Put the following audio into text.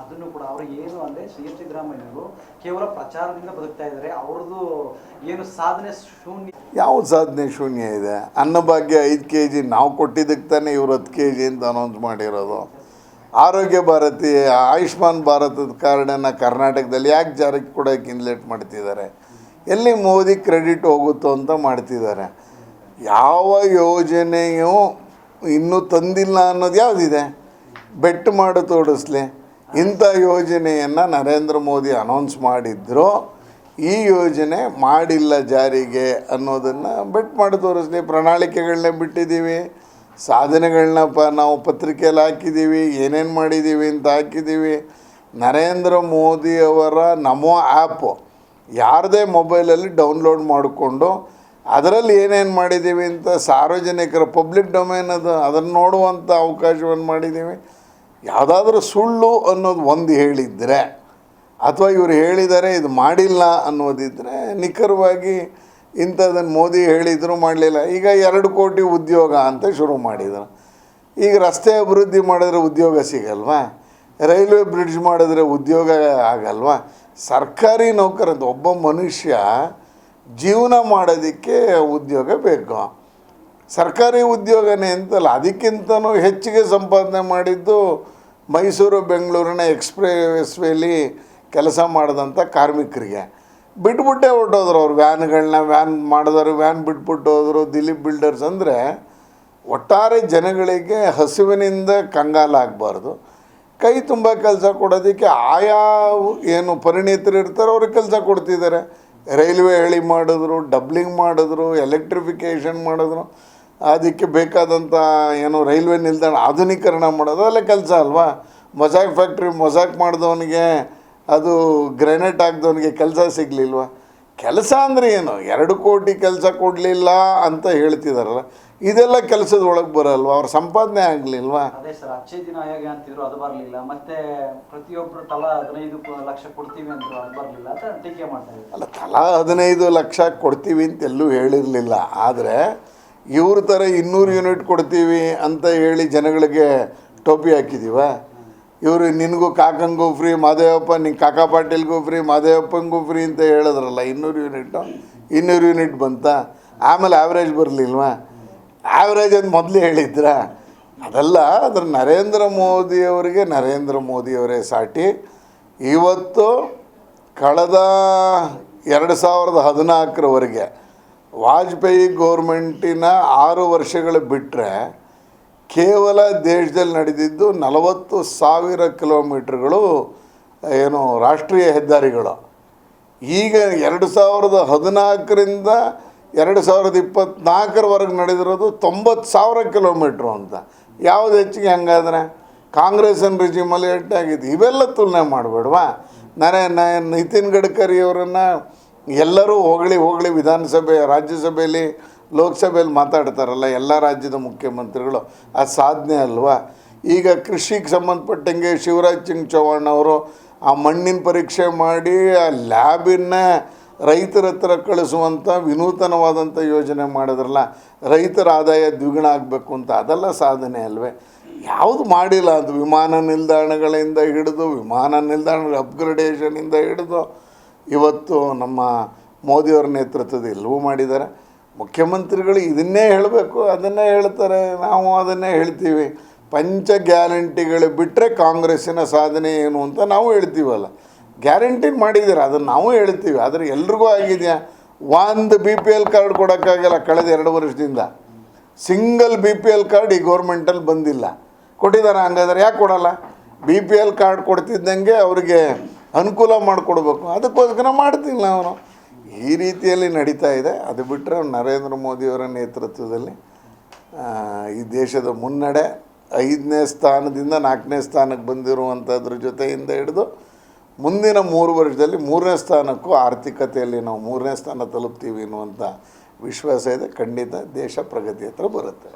ಅದನ್ನು ಕೂಡ ಅವರು ಏನು ಅಂದ್ರೆ ಸಿ ಎಂ ಸಿದ್ದರಾಮಯ್ಯವರು ಕೇವಲ ಪ್ರಚಾರದಿಂದ ಬದುಕ್ತಾ ಇದ್ದಾರೆ. ಅವ್ರದ್ದು ಏನು ಸಾಧನೆ ಶೂನ್ಯ ಯಾವ ಸಾಧನೆ ಶೂನ್ಯ ಇದೆ? ಅನ್ನಭಾಗ್ಯ ಐದು ಕೆ ಜಿ ನಾವು ಕೊಟ್ಟಿದ್ದಕ್ಕೆ ತಾನೇ ಇವ್ರು ಹತ್ತು ಕೆ ಜಿ ಅಂತ ಅನೌನ್ಸ್ ಮಾಡಿರೋದು. ಆರೋಗ್ಯ ಭಾರತಿ, ಆಯುಷ್ಮಾನ್ ಭಾರತದ ಕಾರ್ಡನ್ನು ಕರ್ನಾಟಕದಲ್ಲಿ ಯಾಕೆ ಜಾರಿಗೆ ಕೂಡ ಲೇಟ್ ಮಾಡ್ತಿದ್ದಾರೆ? ಎಲ್ಲಿ ಮೋದಿ ಕ್ರೆಡಿಟ್ ಹೋಗುತ್ತೋ ಅಂತ ಮಾಡ್ತಿದ್ದಾರೆ. ಯಾವ ಯೋಜನೆಯು ಇನ್ನೂ ತಂದಿಲ್ಲ ಅನ್ನೋದು ಯಾವುದಿದೆ? ಬೆಟ್ ಮಾಡು ತೋಡಿಸ್ಲಿ. ಇಂಥ ಯೋಜನೆಯನ್ನು ನರೇಂದ್ರ ಮೋದಿ ಅನೌನ್ಸ್ ಮಾಡಿದ್ರು. ಈ ಯೋಜನೆ ಮಾಡಿಲ್ಲ ಜಾರಿಗೆ ಅನ್ನೋದನ್ನು ಬೆಟ್ ಮಾಡಿ ತೋರಿಸ್ಲಿ. ಪ್ರಣಾಳಿಕೆಗಳನ್ನ ಬಿಟ್ಟಿದ್ದೀವಿ. ಸಾಧನೆಗಳನ್ನ ಪ ನಾವು ಪತ್ರಿಕೆಯಲ್ಲಿ ಹಾಕಿದ್ದೀವಿ. ಏನೇನು ಮಾಡಿದ್ದೀವಿ ಅಂತ ಹಾಕಿದ್ದೀವಿ. ನರೇಂದ್ರ ಮೋದಿಯವರ ನಮೋ ಆ್ಯಪು ಯಾರದೇ ಮೊಬೈಲಲ್ಲಿ ಡೌನ್ಲೋಡ್ ಮಾಡಿಕೊಂಡು ಅದರಲ್ಲಿ ಏನೇನು ಮಾಡಿದ್ದೀವಿ ಅಂತ ಸಾರ್ವಜನಿಕರ ಪಬ್ಲಿಕ್ ಡೊಮೇನ್ ಅದು, ಅದನ್ನು ನೋಡುವಂಥ ಅವಕಾಶವನ್ನು ಮಾಡಿದ್ದೀವಿ. ಯಾವುದಾದ್ರೂ ಸುಳ್ಳು ಅನ್ನೋದು ಒಂದು ಹೇಳಿದರೆ, ಅಥವಾ ಇವರು ಹೇಳಿದ್ದಾರೆ ಇದು ಮಾಡಿಲ್ಲ ಅನ್ನೋದಿದ್ದರೆ ನಿಖರವಾಗಿ ಇಂಥದ್ದನ್ನು ಮೋದಿ ಹೇಳಿದ್ರು ಮಾಡಲಿಲ್ಲ. ಈಗ ಎರಡು ಕೋಟಿ ಉದ್ಯೋಗ ಅಂತ ಶುರು ಮಾಡಿದರು. ಈಗ ರಸ್ತೆ ಅಭಿವೃದ್ಧಿ ಮಾಡಿದ್ರೆ ಉದ್ಯೋಗ ಸಿಗಲ್ವಾ? ರೈಲ್ವೆ ಬ್ರಿಡ್ಜ್ ಮಾಡಿದ್ರೆ ಉದ್ಯೋಗ ಆಗಲ್ವಾ? ಸರ್ಕಾರಿ ನೌಕರಂತ ಒಬ್ಬ ಮನುಷ್ಯ ಜೀವನ ಮಾಡೋದಕ್ಕೆ ಉದ್ಯೋಗ ಬೇಕು. ಸರ್ಕಾರಿ ಉದ್ಯೋಗನೇ ಅಂತಲ್ಲ, ಅದಕ್ಕಿಂತನೂ ಹೆಚ್ಚಿಗೆ ಸಂಪಾದನೆ ಮಾಡಿದ್ದು ಮೈಸೂರು, ಬೆಂಗಳೂರಿನ ಎಕ್ಸ್ಪ್ರೆಸ್ ವೇಲಿ ಕೆಲಸ ಮಾಡಿದಂಥ ಕಾರ್ಮಿಕರಿಗೆ. ಬಿಟ್ಬಿಟ್ಟೆ ಹೊರ್ಟೋದ್ರು ಅವ್ರು ವ್ಯಾನ್ಗಳನ್ನ ವ್ಯಾನ್ ಮಾಡಿದವರು ವ್ಯಾನ್ ಬಿಟ್ಬಿಟ್ಟು ಹೋದರು ದಿಲೀಪ್ ಬಿಲ್ಡರ್ಸ್ ಅಂದರೆ ಒಟ್ಟಾರೆ ಜನಗಳಿಗೆ ಹಸಿವಿನಿಂದ ಕಂಗಾಲಾಗಬಾರ್ದು ಕೈ ತುಂಬ ಕೆಲಸ ಕೊಡೋದಕ್ಕೆ ಆಯಾ ಏನು ಪರಿಣಿತರು ಇರ್ತಾರೋ ಅವ್ರಿಗೆ ಕೆಲಸ ಕೊಡ್ತಿದ್ದಾರೆ. ರೈಲ್ವೆ ಹಳಿ ಮಾಡಿದ್ರು, ಡಬ್ಲಿಂಗ್ ಮಾಡಿದ್ರು, ಎಲೆಕ್ಟ್ರಿಫಿಕೇಷನ್ ಮಾಡಿದ್ರು. ಅದಕ್ಕೆ ಬೇಕಾದಂಥ ಏನು ರೈಲ್ವೆ ನಿಲ್ದಾಣ ಆಧುನೀಕರಣ ಮಾಡೋದು ಅಲ್ಲೇ ಕೆಲಸ ಅಲ್ವಾ? ಮೊಸಾಕ್ ಫ್ಯಾಕ್ಟ್ರಿ ಮೊಸಾಕ್ ಮಾಡಿದವನಿಗೆ ಅದು ಗ್ರೆನೇಟ್ ಹಾಕ್ದವನಿಗೆ ಕೆಲಸ ಸಿಗಲಿಲ್ವ? ಕೆಲಸ ಅಂದರೆ ಏನು? ಎರಡು ಕೋಟಿ ಕೆಲಸ ಕೊಡಲಿಲ್ಲ ಅಂತ ಹೇಳ್ತಿದಾರಲ್ಲ. ಇದೆಲ್ಲ ಕೆಲಸದ ಒಳಗೆ ಬರಲ್ವಾ? ಅವ್ರ ಸಂಪಾದನೆ ಆಗಲಿಲ್ವ? ಅದೇ ಸರ್ ಅಚ್ಚೇ ದಿನ ಹೇಗೆ ಅಂತಿದ್ರು ಅದು ಬರಲಿಲ್ಲ. ಮತ್ತೆ ಪ್ರತಿಯೊಬ್ಬರು ತಲಾ ಹದಿನೈದು ಲಕ್ಷ ಕೊಡ್ತೀವಿ ಅಂದ್ರು ಅದು ಬರಲಿಲ್ಲ ಅಂತ ಟೀಕೆ ಮಾಡ್ತಾರೆ ಅಲ್ಲ ತಲಾ ಹದಿನೈದು ಲಕ್ಷ ಕೊಡ್ತೀವಿ ಅಂತ ಎಲ್ಲೂ ಹೇಳಿರಲಿಲ್ಲ. ಆದರೆ ಇವ್ರ ಥರ ಇನ್ನೂರು ಯೂನಿಟ್ ಕೊಡ್ತೀವಿ ಅಂತ ಹೇಳಿ ಜನಗಳಿಗೆ ಟೋಪಿ ಹಾಕಿದ್ದೀವ ಇವರು ನಿನಗೂ ಕಾಕಂಗೂ ಫ್ರೀ ಮಾದೇವಪ್ಪ ನಿಂಗೆ ಕಾಕಾ ಪಾಟೀಲ್ಗೂ ಫ್ರೀ ಮಾದೇವಪ್ಪಂಗೂ ಫ್ರೀ ಅಂತ ಹೇಳಿದ್ರಲ್ಲ, ಇನ್ನೂರು ಯೂನಿಟ್ಟು ಇನ್ನೂರು ಯೂನಿಟ್ ಬಂತ? ಆಮೇಲೆ ಆವ್ರೇಜ್ ಬರಲಿಲ್ವ? ಆವ್ರೇಜ್ ಅಂತ ಮೊದಲು ಹೇಳಿದ್ರ? ಅದಲ್ಲ ಅದ್ರ ನರೇಂದ್ರ ಮೋದಿಯವರಿಗೆ ನರೇಂದ್ರ ಮೋದಿಯವರೇ ಸಾಟಿ. ಇವತ್ತು ಕಳೆದ ಎರಡು ಸಾವಿರದ ಹದಿನಾಲ್ಕರವರೆಗೆ ವಾಜಪೇಯಿ ಗೌರ್ಮೆಂಟಿನ ಆರು ವರ್ಷಗಳು ಬಿಟ್ಟರೆ ಕೇವಲ ದೇಶದಲ್ಲಿ ನಡೆದಿದ್ದು ನಲವತ್ತು ಸಾವಿರ ಕಿಲೋಮೀಟ್ರ್ಗಳು ಏನು ರಾಷ್ಟ್ರೀಯ ಹೆದ್ದಾರಿಗಳು. ಈಗ ಎರಡು ಸಾವಿರದ ಹದಿನಾಲ್ಕರಿಂದ ಎರಡು ಸಾವಿರದ ಇಪ್ಪತ್ತ್ನಾಲ್ಕರವರೆಗೆ ನಡೆದಿರೋದು ತೊಂಬತ್ತು ಸಾವಿರ ಕಿಲೋಮೀಟ್ರು ಅಂತ. ಯಾವುದು ಹೆಚ್ಚಿಗೆ ಹಂಗಾದ್ರೆ? ಕಾಂಗ್ರೆಸ್ನ ರಿಜಿಮಲ್ಲಿ ಎಟ್ಟಾಗಿದೆ ಇವೆಲ್ಲ ತುಲನೆ ಮಾಡಬೇಡವಾ? ನಾನೇ ನಿತಿನ್ ಗಡ್ಕರಿ ಅವರನ್ನು ಎಲ್ಲರೂ ಹೋಗಲಿ ಹೋಗಲಿ ವಿಧಾನಸಭೆ, ರಾಜ್ಯಸಭೆಯಲ್ಲಿ, ಲೋಕಸಭೆಯಲ್ಲಿ ಮಾತಾಡ್ತಾರಲ್ಲ, ಎಲ್ಲ ರಾಜ್ಯದ ಮುಖ್ಯಮಂತ್ರಿಗಳು. ಆ ಸಾಧನೆ ಅಲ್ವಾ? ಈಗ ಕೃಷಿಗೆ ಸಂಬಂಧಪಟ್ಟಂಗೆ ಶಿವರಾಜ್ ಸಿಂಗ್ ಚೌಹಾಣ್ ಅವರು ಆ ಮಣ್ಣಿನ ಪರೀಕ್ಷೆ ಮಾಡಿ, ಆ ಲ್ಯಾಬಿನ ರೈತರ ಹತ್ರ ಕಳಿಸುವಂಥ ವಿನೂತನವಾದಂಥ ಯೋಜನೆ ಮಾಡಿದ್ರಲ್ಲ, ರೈತರ ಆದಾಯ ದ್ವಿಗುಣ ಆಗಬೇಕು ಅಂತ, ಅದೆಲ್ಲ ಸಾಧನೆ ಅಲ್ವೇ? ಯಾವುದು ಮಾಡಿಲ್ಲ ಅದು. ವಿಮಾನ ನಿಲ್ದಾಣಗಳಿಂದ ಹಿಡಿದು, ವಿಮಾನ ನಿಲ್ದಾಣ ಅಪ್ಗ್ರೇಡೇಷನಿಂದ ಹಿಡಿದು ಇವತ್ತು ನಮ್ಮ ಮೋದಿಯವರ ನೇತೃತ್ವದ ಎಲ್ಲವೂ ಮಾಡಿದ್ದಾರೆ. ಮುಖ್ಯಮಂತ್ರಿಗಳು ಇದನ್ನೇ ಹೇಳಬೇಕು, ಅದನ್ನೇ ಹೇಳ್ತಾರೆ, ನಾವು ಅದನ್ನೇ ಹೇಳ್ತೀವಿ. ಪಂಚ ಗ್ಯಾರಂಟಿಗಳು ಬಿಟ್ಟರೆ ಕಾಂಗ್ರೆಸ್ಸಿನ ಸಾಧನೆ ಏನು ಅಂತ ನಾವು ಹೇಳ್ತೀವಲ್ಲ. ಗ್ಯಾರಂಟಿ ಮಾಡಿದ್ದೀರ, ಅದನ್ನು ನಾವು ಹೇಳ್ತೀವಿ. ಆದರೆ ಎಲ್ರಿಗೂ ಆಗಿದೆಯಾ? ಒಂದು ಬಿ ಪಿ ಎಲ್ ಕಾರ್ಡ್ ಕೊಡೋಕ್ಕಾಗಲ್ಲ ಕಳೆದ ಎರಡು ವರ್ಷದಿಂದ. Single B P L card ಈ ಗೌರ್ಮೆಂಟಲ್ಲಿ ಬಂದಿಲ್ಲ. ಕೊಟ್ಟಿದ್ದಾರೆ ಹಂಗಾದ್ರೆ ಯಾಕೆ ಕೊಡಲ್ಲ? ಬಿ ಪಿ ಎಲ್ ಕಾರ್ಡ್ ಕೊಡ್ತಿದ್ದಂಗೆ ಅವ್ರಿಗೆ ಅನುಕೂಲ ಮಾಡಿಕೊಡ್ಬೇಕು. ಅದಕ್ಕೋಸ್ಕರ ಮಾಡ್ತೀನಿ ಅವನು. ಈ ರೀತಿಯಲ್ಲಿ ನಡೀತಾ ಇದೆ. ಅದು ಬಿಟ್ಟರೆ ನರೇಂದ್ರ ಮೋದಿಯವರ ನೇತೃತ್ವದಲ್ಲಿ ಈ ದೇಶದ ಮುನ್ನಡೆ ಐದನೇ ಸ್ಥಾನದಿಂದ ನಾಲ್ಕನೇ ಸ್ಥಾನಕ್ಕೆ ಬಂದಿರುವಂಥದ್ರ ಜೊತೆಯಿಂದ ಹಿಡಿದು ಮುಂದಿನ ಮೂರು ವರ್ಷದಲ್ಲಿ ಮೂರನೇ ಸ್ಥಾನಕ್ಕೂ ಆರ್ಥಿಕತೆಯಲ್ಲಿ ನಾವು ಮೂರನೇ ಸ್ಥಾನ ತಲುಪ್ತೀವಿ ಅನ್ನುವಂಥ ವಿಶ್ವಾಸ ಇದೆ. ಖಂಡಿತ ದೇಶ ಪ್ರಗತಿ ಹತ್ರ ಬರುತ್ತೆ.